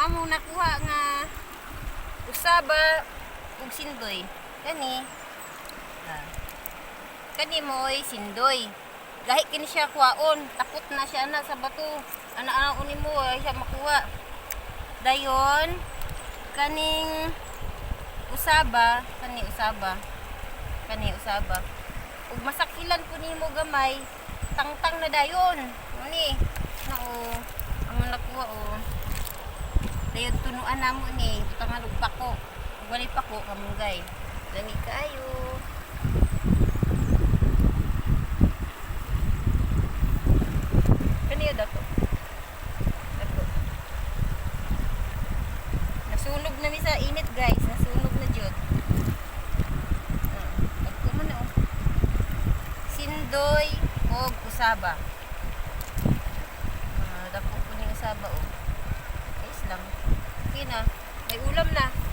among nakuha nga usaba ug sindoy. Kani. Ah. Kani mo sindoy. Gahi kini siya kuwaon. Takot na siya na sa bato. Ana-ana uni mo ay siya makuha. Dayon kaning usaba, kani usaba. Kani usaba. Ug masakilan po nimo gamay, tangtang na dayon. Ani, Dayon tunuan namo ni, butang lugpa ko. Wali pa ko kamunggay. Lami kayo. Kaniya dato. Dato. Nasunog na mi sa init guys. Nasunog na jud. Ah, Dagko man na oh. Sindoy og usaba. Ah, dako ko ni usaba oh. Lang. Okay na. May ulam na.